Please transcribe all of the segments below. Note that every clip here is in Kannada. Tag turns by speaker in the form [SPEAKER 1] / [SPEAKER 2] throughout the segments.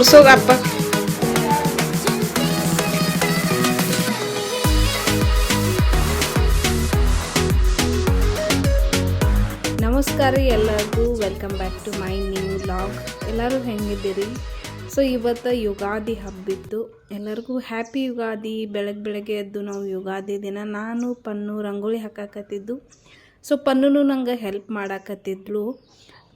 [SPEAKER 1] ತೋರ್ಸೋಗ ಅಪ್ಪ ನಮಸ್ಕಾರ ಎಲ್ಲರಿಗೂ. Welcome back to my new vlog ಎಲ್ಲರೂ ಹೆಂಗಿದ್ದೀರಿ? ಸೊ ಇವತ್ತು ಯುಗಾದಿ ಹಬ್ಬಿತ್ತು ಎಲ್ಲರಿಗೂ ಹ್ಯಾಪಿ ಯುಗಾದಿ. ಬೆಳಗ್ಗೆ ಬೆಳಗ್ಗೆ ಎದ್ದು ನಾವು ಯುಗಾದಿ ದಿನ. ನಾನು ಪನ್ನು ರಂಗೋಲಿ ಹಾಕಾಕತ್ತಿದ್ದು. ಸೊ ಪನ್ನು ನಂಗೆ ಹೆಲ್ಪ್ ಮಾಡಾಕತ್ತಿದ್ಲು.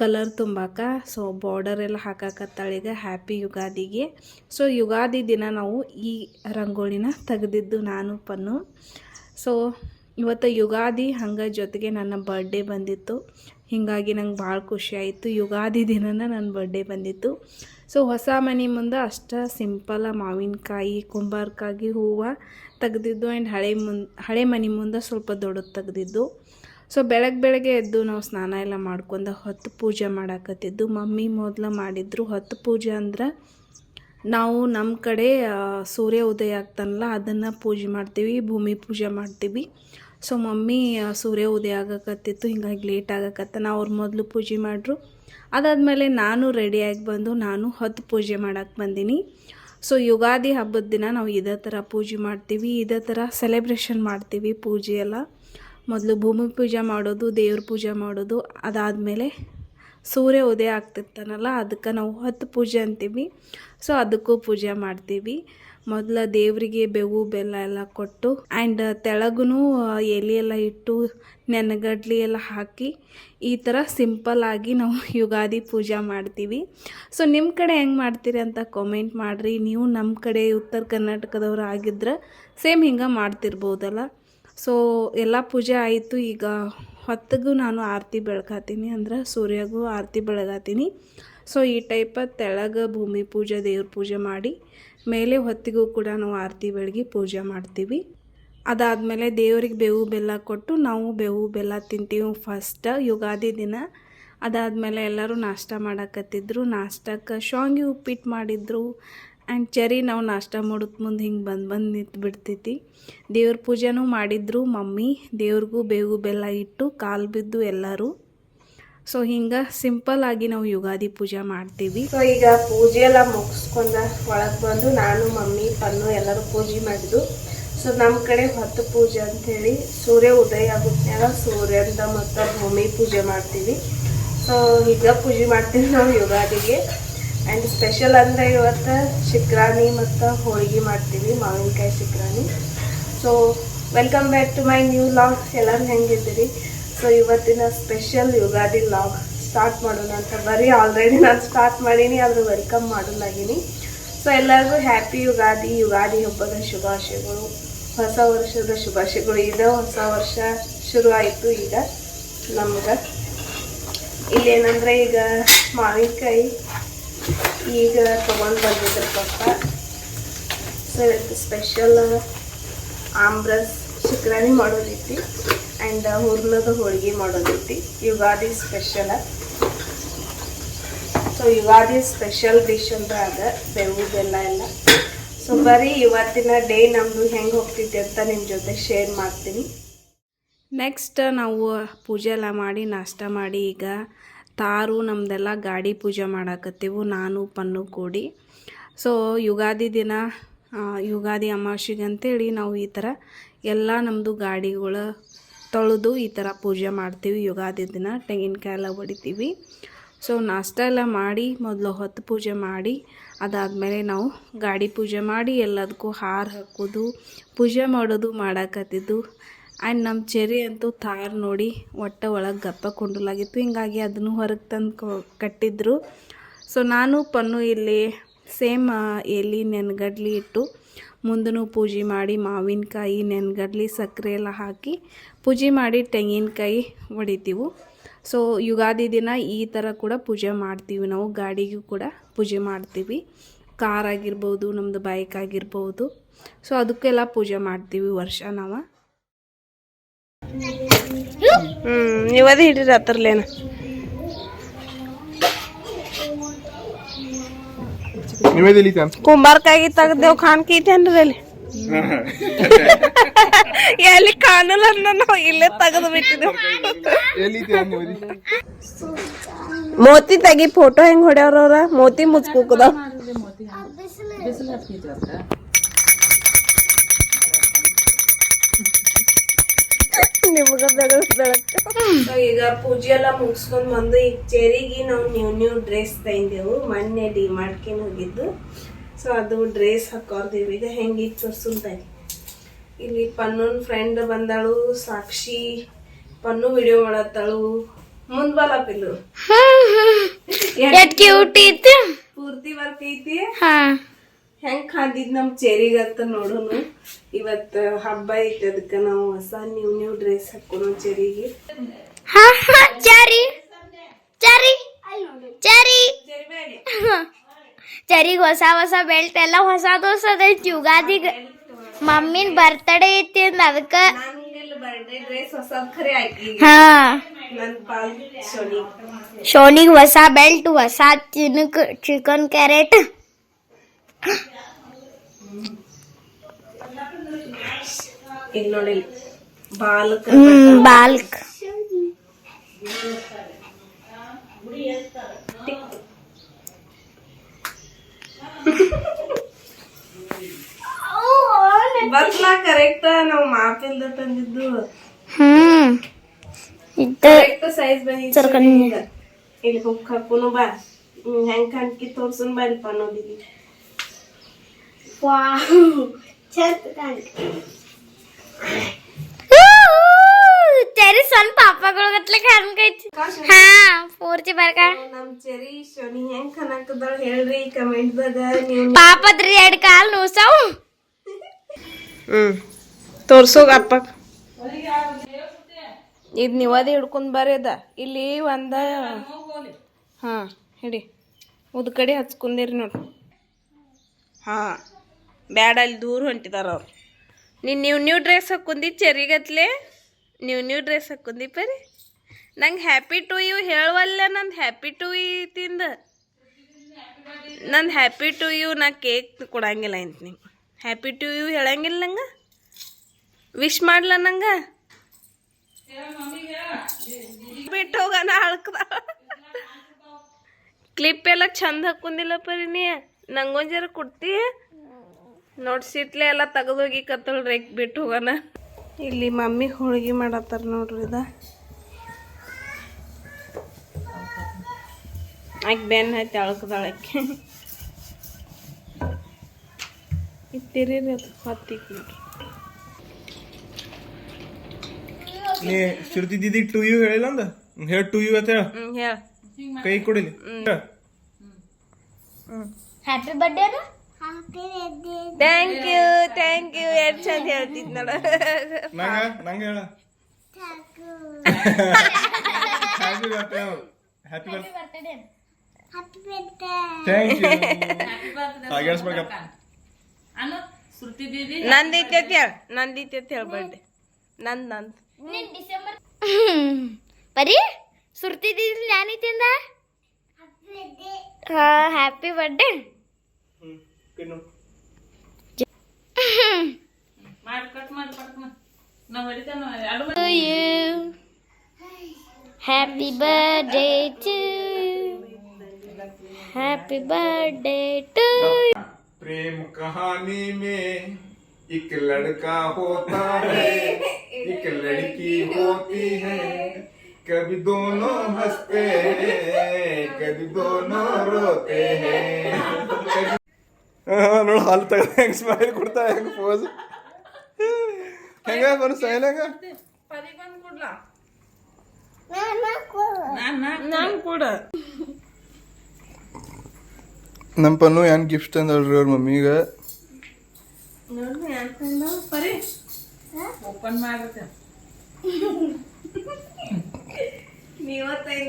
[SPEAKER 1] ಕಲರ್ ತುಂಬಾಕ ಸೊ ಬಾರ್ಡರ್ ಎಲ್ಲ ಹಾಕಾಕತ್ತಾಳೆ ಈಗ ಹ್ಯಾಪಿ ಯುಗಾದಿಗೆ. ಸೊ ಯುಗಾದಿ ದಿನ ನಾವು ಈ ರಂಗೋಲಿನ ತೆಗೆದಿದ್ದು ನಾನು ಪನ್ನು. ಸೊ ಇವತ್ತು ಯುಗಾದಿ ಹಂಗೆ ಜೊತೆಗೆ ನನ್ನ ಬರ್ಡೇ ಬಂದಿತ್ತು. ಹೀಗಾಗಿ ನಂಗೆ ಭಾಳ ಆಯಿತು. ಯುಗಾದಿ ದಿನನ ನನ್ನ ಬರ್ಡೇ ಬಂದಿತ್ತು. ಸೊ ಹೊಸ ಮನೆ ಮುಂದೆ ಅಷ್ಟ ಸಿಂಪಲ ಮಾವಿನಕಾಯಿ ಕುಂಬಾರಕಾಯಿ ಹೂವು ತೆಗೆದಿದ್ದು ಆ್ಯಂಡ್ ಹಳೆ ಮುನ್, ಹಳೆ ಮನೆ ಮುಂದೆ ಸ್ವಲ್ಪ ದೊಡ್ಡದು ತೆಗ್ದಿದ್ದು. ಸೊ ಬೆಳಗ್ಗೆ ಬೆಳಗ್ಗೆ ಎದ್ದು ನಾವು ಸ್ನಾನ ಎಲ್ಲ ಮಾಡ್ಕೊಂಡು ಹೊತ್ತು ಪೂಜೆ ಮಾಡಾಕತ್ತಿದ್ದು, ಮಮ್ಮಿ ಮೊದಲು ಮಾಡಿದ್ರು ಹೊತ್ತು ಪೂಜೆ ಅಂದ್ರೆ ನಾವು ನಮ್ಮ ಕಡೆ ಸೂರ್ಯ ಉದಯ ಆಗ್ತಾನಲ್ಲ, ಅದನ್ನು ಪೂಜೆ ಮಾಡ್ತೀವಿ, ಭೂಮಿ ಪೂಜೆ ಮಾಡ್ತೀವಿ. ಸೊ ಮಮ್ಮಿ ಸೂರ್ಯ ಉದಯ ಆಗಕತ್ತಿತ್ತು, ಹಿಂಗಾಗಿ ಲೇಟ್ ಆಗಕತ್ತ, ನಾವು ಅವ್ರು ಮೊದಲು ಪೂಜೆ ಮಾಡಿದ್ರು ಅದಾದಮೇಲೆ ನಾನು ರೆಡಿಯಾಗಿ ಬಂದು ನಾನು ಹೊತ್ತು ಪೂಜೆ ಮಾಡಕ್ಕೆ ಬಂದೀನಿ. ಸೊ ಯುಗಾದಿ ಹಬ್ಬದ ದಿನ ನಾವು ಇದೇ ಥರ ಪೂಜೆ ಮಾಡ್ತೀವಿ, ಇದೇ ಥರ ಸೆಲೆಬ್ರೇಷನ್ ಮಾಡ್ತೀವಿ ಪೂಜೆ ಎಲ್ಲ. ಮೊದಲು ಭೂಮಿ ಪೂಜೆ ಮಾಡೋದು, ದೇವ್ರ ಪೂಜೆ ಮಾಡೋದು, ಅದಾದಮೇಲೆ ಸೂರ್ಯ ಉದಯ ಆಗ್ತಿರ್ತಾನಲ್ಲ ಅದಕ್ಕೆ ನಾವು ಹತ್ತು ಪೂಜೆ ಅಂತೀವಿ. ಸೊ ಅದಕ್ಕೂ ಪೂಜೆ ಮಾಡ್ತೀವಿ. ಮೊದಲು ದೇವರಿಗೆ ಬೇವು, ಬೆಲ್ಲ ಎಲ್ಲ ಕೊಟ್ಟು ಆ್ಯಂಡ್ ತೆಳಗೂ ಎಲೆ ಎಲ್ಲ ಇಟ್ಟು, ನೆನಗಡ್ಲಿ ಎಲ್ಲ ಹಾಕಿ, ಈ ಥರ ಸಿಂಪಲ್ ಆಗಿ ನಾವು ಯುಗಾದಿ ಪೂಜೆ ಮಾಡ್ತೀವಿ. ಸೊ ನಿಮ್ಮ ಕಡೆ ಹೆಂಗೆ ಮಾಡ್ತೀರಿ ಅಂತ ಕಾಮೆಂಟ್ ಮಾಡಿರಿ. ನೀವು ನಮ್ಮ ಕಡೆ ಉತ್ತರ ಕರ್ನಾಟಕದವ್ರು ಆಗಿದ್ರೆ ಸೇಮ್ ಹಿಂಗೆ ಮಾಡ್ತಿರ್ಬೋದಲ್ಲ. ಸೊ ಎಲ್ಲ ಪೂಜೆ ಆಯಿತು. ಈಗ ಹೊತ್ತಿಗೂ ನಾನು ಆರತಿ ಬೆಳಗಾತೀನಿ ಅಂದ್ರೆ ಸೂರ್ಯಗೂ ಆರತಿ ಬೆಳಗಾತೀನಿ. ಸೊ ಈ ಟೈಪ ತೆಳಗೆ ಭೂಮಿ ಪೂಜೆ, ದೇವ್ರ ಪೂಜೆ ಮಾಡಿ, ಮೇಲೆ ಹೊತ್ತಿಗೂ ಕೂಡ ನಾವು ಆರತಿ ಬೆಳಗಿ ಪೂಜೆ ಮಾಡ್ತೀವಿ. ಅದಾದಮೇಲೆ ದೇವರಿಗೆ ಬೇವು ಬೆಲ್ಲ ಕೊಟ್ಟು ನಾವು ಬೇವು ಬೆಲ್ಲ ತಿಂತೀವಿ ಫಸ್ಟ್ ಯುಗಾದಿ ದಿನ. ಅದಾದಮೇಲೆ ಎಲ್ಲರೂ ನಾಷ್ಟ ಮಾಡಕತ್ತಿದ್ರು. ನಾಷ್ಟಕ್ಕೆ ಶಾವಿಗೆ ಉಪ್ಪಿಟ್ಟು ಮಾಡಿದ್ರು. ಆ್ಯಂಡ್ ಚರಿ ನಾವು ನಾಷ್ಟ ಮಾಡೋದ್ ಮುಂದೆ ಹಿಂಗೆ ಬಂದು ಬಂದು ನಿಂತು ಬಿಡ್ತೈತಿ. ದೇವ್ರ ಪೂಜೆನೂ ಮಾಡಿದ್ರು ಮಮ್ಮಿ, ದೇವ್ರಿಗೂ ಬೇವು ಬೆಲ್ಲ ಇಟ್ಟು ಕಾಲು ಬಿದ್ದು ಎಲ್ಲರೂ. ಸೊ ಹಿಂಗೆ ಸಿಂಪಲ್ ಆಗಿ ನಾವು ಯುಗಾದಿ ಪೂಜೆ ಮಾಡ್ತೀವಿ. ಸೊ ಈಗ ಪೂಜೆ ಎಲ್ಲ ಮುಗಿಸ್ಕೊಂಡ ಒಳಗೆ ಬಂದು ನಾನು, ಮಮ್ಮಿ ಪನ್ನು ಎಲ್ಲರೂ ಪೂಜೆ ಮಾಡಿದ್ದು. ಸೊ ನಮ್ಮ ಕಡೆ ಹೊತ್ತು ಪೂಜೆ ಅಂಥೇಳಿ ಸೂರ್ಯ ಉದಯ ಆಗುತ್ತಾಗ ಸೂರ್ಯಂದ ಮತ್ತು ಭೂಮಿ ಪೂಜೆ ಮಾಡ್ತೀವಿ. ಸೊ ಈಗ ಪೂಜೆ ಮಾಡ್ತೀವಿ ನಾವು ಯುಗಾದಿಗೆ. ಆ್ಯಂಡ್ ಸ್ಪೆಷಲ್ ಅಂದರೆ ಇವತ್ತು ಶಿಕ್ರಾಣಿ ಮತ್ತು ಹೋಳಿಗೆ ಮಾಡ್ತೀವಿ, ಮಾವಿನಕಾಯಿ ಶಿಕ್ರಾಣಿ so welcome back to my new vlog ಎಲ್ಲರೂ ಹೆಂಗಿದ್ದೀರಿ? ಸೊ ಇವತ್ತಿನ ಸ್ಪೆಷಲ್ ಯುಗಾದಿ ಲಾಗ್ ಸ್ಟಾರ್ಟ್ ಮಾಡೋಣ ಅಂತ ಬರೀ ಆಲ್ರೆಡಿ ನಾನು ಸ್ಟಾರ್ಟ್ ಮಾಡೀನಿ, ಆದರೂ ವೆಲ್ಕಮ್ ಮಾಡೋಲಾಗೀನಿ. ಸೊ ಎಲ್ಲರಿಗೂ ಹ್ಯಾಪಿ ಯುಗಾದಿ ಯುಗಾದಿ ಹಬ್ಬದ ಶುಭಾಶಯಗಳು. ಹೊಸ ವರ್ಷದ ಶುಭಾಶಯಗಳು. ಇದು ಹೊಸ ವರ್ಷ ಶುರು ಆಯಿತು ಈಗ ನಮ್ಗೆ. ಇಲ್ಲೇನಂದ್ರೆ ಈಗ ಮಾವಿನಕಾಯಿ ಈಗ ತೊಗೊಂಡು ಬಂದಿದ್ರು ಪಪ್ಪ ಸೊ ಇವತ್ತು ಸ್ಪೆಷಲ್ ಆಮ್ರಸ್ ಶಿಕ್ರಾಣಿ ಮಾಡೋದೈತಿ ಆ್ಯಂಡ್ ಹುರ್ಲದ ಹೋಳಿಗೆ ಮಾಡೋದೈತಿ. Ugadi special so Ugadi special dish ಅಂದ್ರೆ ಅದ ಬೇವು ಬೆಲ್ಲ ಎಲ್ಲ. ಸೊ ಬರೀ ಇವತ್ತಿನ ಡೇ ನಮ್ಮದು ಹೆಂಗೆ ಹೋಗ್ತೈತಿ ಅಂತ ನಿಮ್ಮ ಜೊತೆ ಶೇರ್ ಮಾಡ್ತೀನಿ. ನೆಕ್ಸ್ಟ್ ನಾವು ಪೂಜೆ ಎಲ್ಲ ಮಾಡಿ ನಾಷ್ಟ ಮಾಡಿ ಈಗ ತಾರು ನಮ್ಮದೆಲ್ಲ ಗಾಡಿ ಪೂಜೆ ಮಾಡಾಕತ್ತೀವು, ನಾನು, ಪನ್ನು ಕೂಡಿ. ಸೊ ಯುಗಾದಿ ದಿನ ಯುಗಾದಿ ಅಮಾವಾಸ್ಯೆಗೆ ಅಂತೇಳಿ ನಾವು ಈ ಥರ ಎಲ್ಲ ನಮ್ಮದು ಗಾಡಿಗಳು ತೊಳೆದು ಈ ಥರ ಪೂಜೆ ಮಾಡ್ತೀವಿ, ಯುಗಾದಿ ದಿನ ತೆಂಗಿನಕಾಯಿ ಎಲ್ಲ ಹೊಡಿತೀವಿ. ಸೊ ನಾಷ್ಟ ಎಲ್ಲ ಮಾಡಿ, ಮೊದಲು ಹೊತ್ತು ಪೂಜೆ ಮಾಡಿ, ಅದಾದಮೇಲೆ ನಾವು ಗಾಡಿ ಪೂಜೆ ಮಾಡಿ ಎಲ್ಲದಕ್ಕೂ ಹಾರ ಹಾಕೋದು, ಪೂಜೆ ಮಾಡೋದು ಮಾಡಾಕತ್ತಿದ್ದು. ಆ್ಯಂಡ್ ನಮ್ಮ ಚೆರಿ ಅಂತೂ ತಾರ್ ನೋಡಿ ಒಟ್ಟ ಒಳಗೆ ಗಪ್ಪ ಕುಂಡಲಾಗಿತ್ತು. ಹಿಂಗಾಗಿ ಅದನ್ನು ಹೊರಗೆ ತಂದು ಕಟ್ಟಿದ್ರು. ಸೊ ನಾನು ಪನ್ನು ಇಲ್ಲಿ ಸೇಮ್ ಎಲೆ, ನೆನಗಡ್ಲಿ ಇಟ್ಟು ಮುಂದೂ ಪೂಜೆ ಮಾಡಿ ಮಾವಿನಕಾಯಿ, ನೆನ್ಗಡ್ಲಿ, ಸಕ್ಕರೆ ಎಲ್ಲ ಹಾಕಿ ಪೂಜೆ ಮಾಡಿ ತೆಂಗಿನಕಾಯಿ ಹೊಡಿತೀವು. ಸೊ ಯುಗಾದಿ ದಿನ ಈ ಥರ ಕೂಡ ಪೂಜೆ ಮಾಡ್ತೀವಿ ನಾವು. ಗಾಡಿಗೂ ಕೂಡ ಪೂಜೆ ಮಾಡ್ತೀವಿ. ಕಾರ್ ಆಗಿರ್ಬೋದು ನಮ್ಮದು ಬೈಕ್ ಆಗಿರ್ಬೋದು. ಸೊ ಅದಕ್ಕೆಲ್ಲ ಪೂಜೆ ಮಾಡ್ತೀವಿ ವರ್ಷ ನಾವು. ಹ್ಮ್ ನೀವದೇ ಅದೇ ಹತ್ರಲೇನ
[SPEAKER 2] ಹತ್ತರ್ಲೇನ
[SPEAKER 1] ಕುಂಬಾರಕಾಯಿ ತೆಗ್ದೇವ್ ಕಾಣ್ಕೈತೇನ್ರಿ ಅಲ್ಲಿ. ಎಲ್ಲಿ ಕಾಣಲ್ಲ ನಾವು ಇಲ್ಲೇ ತೆಗೆದು ಬಿಟ್ಟಿದ್ದೇವೆ.
[SPEAKER 2] ನೀವು
[SPEAKER 3] ಮೋತಿ ತೆಗಿ ಫೋಟೋ ಹೆಂಗ್ ಹೊಡ್ಯಾವ್ರವ್ರ ಮೋತಿ ಮುಚ್ಕೋಕದ ನಿಮಗ ಈಗ ಪೂಜೆ ಎಲ್ಲ ಮುಗಿಸ್ಕೊಂಡ್ ಬಂದು ಈಗ ಚೆರಿಗೆ ನಾವು ನ್ಯೂ ನ್ಯೂ ಡ್ರೆಸ್ ತಂದೆವು ಮೊನ್ನೆ ಡಿ ಮಾಡ್ಕೊಂಡು ಹೋಗಿದ್ದು. ಸೊ ಅದು ಡ್ರೆಸ್ ಹಾಕೋರ್ದೇವು ಈಗ ಹೆಂಗಿತ್ತು ತೋರ್ಸುಲ್ತಾಗಿ ಇಲ್ಲಿ ಪನ್ನೂನ್ ಫ್ರೆಂಡ್ ಬಂದಾಳು ಸಾಕ್ಷಿ. ಪನ್ನು ವಿಡಿಯೋ ಮಾಡತ್ತಾಳು. ಮುಂದ್
[SPEAKER 4] ಬಲಪಿಲ್ಲು ಕ್ಯೂಟ್
[SPEAKER 3] ಪೂರ್ತಿ ಬರ್ತೈತಿ
[SPEAKER 4] ಹಾ.
[SPEAKER 3] ಹೆಂಗ್ ಕಾದಿದ್ ನಮ್ ಚೆರಿಗತ್ತ ನೋಡೋನು. ಇವತ್ತ ಹಬ್ಬ ಐತೆ ಅದಕ್ಕ ನಾವು ಹೊಸ ನ್ಯೂ ನ್ಯೂ ಡ್ರೆಸ್ ಹಾಕೋಣ ಚೆರಿಗೆ.
[SPEAKER 4] ಹಾ ಹಾ ಚಾರಿ. ಚಾರಿ. ಚಾರಿ. ಚರಿಗ್ ಹೊಸ ಹೊಸ ಬೆಲ್ಟ್ ಎಲ್ಲ ಹೊಸದ್ ಅದೈತಿ ಯುಗಾದಿಗ ಮಮ್ಮಿನ ಬರ್ತಡೇ ಐತಿ ಅಂದ್ ಅದಕ್ಕ ಹಾ. ಶೋನಿಗ್ ಹೊಸ ಬೆಲ್ಟ್ ಹೊಸ ಚಿಕನ್ ಕ್ಯಾರೆಟ್.
[SPEAKER 3] ಈಗ ನೋಡಿ ಬಾಲಕ ಬತ್ಲಾ ಕರೆಕ್ಟ್ ನಾವು ಮಾಪಿಲ್ದ ತಂದಿದ್ದು
[SPEAKER 4] ಹ್ಮ್.
[SPEAKER 3] ಕರೆಕ್ಟ್ ಸೈಜ್ ಬಂದಿತ್ತು ಇಲ್ಲಿ ಹುಕ್ ಹಾಕೋನು ಬಾ ಹೆಂಗ್ ಕಣ್ಕಿ ತೋರ್ಸನ್ ಬಾ ಇಲ್ಲಿ ಪನ್ನೋದಿಗೆ
[SPEAKER 4] ತೆರಿ ಸ್ವಲ್ಪ ಪಾಪಗಳು ಗತ್ಲೆ ಕಾಣ್ಕೈತಿ ಹಾ ಪೂರ್ತಿ ಬರ್ಕ
[SPEAKER 3] ನಮ್ ಚೆರಿ ಶೋನಿ ಹೆಂಗ್ ಕನಕದಳ ಹೇಳ್ರಿ ಕಮೆಂಟ್ ದಾಗ ನೀವು
[SPEAKER 4] ಪಾಪದ್ರಿ ಎರಡ್ ಕಾಲ್ ನೂಸಾವ್
[SPEAKER 3] ಹ್ಮ್ ತೋರ್ಸೋಗ ಅಪ್ಪ ಇದ್ ನೀವದೇ ಹಿಡ್ಕೊಂಡ್ ಬರ್ರಿ ಅದ ಇಲ್ಲಿ ಒಂದ ಹಾ ಹಿಡಿ ಉದ್ ಕಡೆ ಹಚ್ಕೊಂಡಿರಿ ನೋಡ್ರಿ ಹಾ ಬ್ಯಾಡ ಅಲ್ಲಿ ದೂರ ಹೊಂಟಿದಾರೆ ಅವ್ರು. ನೀನು ನೀವು ನ್ಯೂ ಡ್ರೆಸ್ ಹಾಕೊಂಡಿ ಚರಿಗತ್ಲೆ, ನೀವು ನ್ಯೂ ಡ್ರೆಸ್ ಹಾಕೊಂಡಿ ಪರಿ. ನಂಗೆ ಹ್ಯಾಪಿ ಟು ಯು ಹೇಳುವಲ್ಲ, ನಂದು ಹ್ಯಾಪಿ ಟು ಯು ತಿಂದ. ನಂದು ಹ್ಯಾಪಿ ಟು ಯು ನಾ ಕೇಕ್ ಕೊಡಂಗಿಲ್ಲ ಅಂತ ನಿಂಗೆ. ಹ್ಯಾಪಿ ಟು ಯು ಹೇಳಂಗಿಲ್ಲ ನಂಗೆ. ವಿಶ್ ಮಾಡ್ಲ ನಂಗೆ. ಬಿಟ್ಟು ಹೋಗೋಣ ಅಳ್ಕದ. ಕ್ಲಿಪ್ ಎಲ್ಲ ಚಂದ ಹಾಕೊಂಡಿಲ್ಲ ಪರಿ ನೀ. ನಂಗೊಂಜರ ಜರ ಕೊಡ್ತಿ ನೋಡ್ಸಿಟ್ಲೆ ಎಲ್ಲ ತೆಗೆದೋಗಿ ಕತ್ತಲ್ ರೇಕ್ ಬಿಟ್ಟು ಹೋಗೋಣ. ಇಲ್ಲಿ ಮಮ್ಮಿ ಹೋಳಿಗೆ ಮಾಡತ್ತಾರ ನೋಡ್ರಿ ಇದ. ಆಕೆ ಬೆನ್ನ ಹತ್ತಿ ಅಳ್ಕದಾಳಕ್ಕೆ ಇಟ್ಟಿರಿ ಅದು ಹೊತ್ತಿಕ್ ನೋಡ್ರಿ.
[SPEAKER 2] ನೀ ಶ್ರುತಿ ದೀದಿ ಟು ಯು ಹೇಳಿಲ್ಲ ಅಂದ? ಹೇಳ ಟು ಯು ಅಂತ ಹೇಳ. ಕೈ ಕೊಡಿಲಿ.
[SPEAKER 4] Happy birthday
[SPEAKER 3] thank you thank you ಎಷ್ಟು ಚಂದ ಹೇಳ್ತಿದ್ ನೋಡ.
[SPEAKER 2] ನಂಗ ನಂಗ ಹೇಳ. Happy birthday happy birthday thank you ಹಾಗೇಳಿಸ್ಬೇಕಪ್ಪ
[SPEAKER 3] ಅಂತ ಹೇಳ. ನಂದ ಹೇಳ ಬರ್ಡೆ ನಂದ್ ನಂದ್.
[SPEAKER 4] ಬರೀ ಸುರ್ತಿದ್ದಿಲ್ಲ ಯಾನೈತಿಂದ ಹಾ happy birthday
[SPEAKER 2] pin
[SPEAKER 4] to you. Happy birthday to you. Happy birthday to you.
[SPEAKER 2] प्रेम कहानी में एक लड़का होता है एक लड़की होती है कभी दोनों हंसते हैं कभी दोनों रोते हैं ನೋಡು ಹಾಲು ತಗೊಂಡು ಹೆಂಗ್ ಸ್ಮೈಲ್ ಕೊಡ್ತಾ ಹೆಂಗ್ ಪೋಸ್ ಹೆಂಗ ಬರು ಸ್ಮೈಲ್ ಹೆಂಗ? ನಮ್ಮ ಪನ್ನು ಏನ್ ಗಿಫ್ಟ್ ತಂದಳ್ರಿ ಅವ್ರ ಮಮ್ಮಿಗ?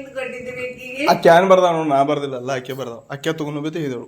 [SPEAKER 3] ಕೊಟ್ಟಿದ್ದೀರಿ ಆಕಿಗೆ
[SPEAKER 2] ಆ ಕ್ಯಾನ್ ಬರ್ದಾವ ನೋಡು ನಾ ಬರ್ದಿಲ್ಲ ಅಲ್ಲ ಅಕ್ಕೆ ಬರ್ದಾವ. ಅಕ್ಕೆ ತಗೊಂಡು ಬತ್ತೆ ಇದ್ದಳು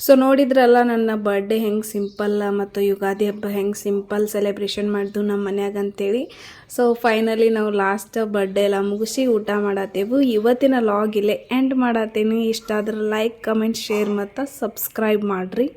[SPEAKER 1] ಸೊ ನೋಡಿದ್ರಲ್ಲ, ನನ್ನ ಬರ್ಡೇ ಹೆಂಗೆ ಸಿಂಪಲ್ ಮತ್ತು ಯುಗಾದಿ ಹಬ್ಬ ಹೆಂಗೆ ಸಿಂಪಲ್ ಸೆಲೆಬ್ರೇಷನ್ ಮಾಡಿದ್ವು ನಮ್ಮ ಮನ್ಯಾಗ ಅಂತೇಳಿ. ಸೊ ಫೈನಲಿ ನಾವು ಲಾಸ್ಟ್ ಬರ್ಡೇ ಎಲ್ಲ ಮುಗಿಸಿ ಊಟ ಮಾಡತ್ತೇವು ಇವತ್ತಿನ ಲಾಗ್ ಇಲ್ಲೇ ಎಂಡ್ ಮಾಡತ್ತೇನೆ ಇಷ್ಟ ಆದ್ರೆ ಲೈಕ್ ಕಮೆಂಟ್ ಶೇರ್ ಮತ್ತು ಸಬ್ಸ್ಕ್ರೈಬ್ ಮಾಡಿರಿ.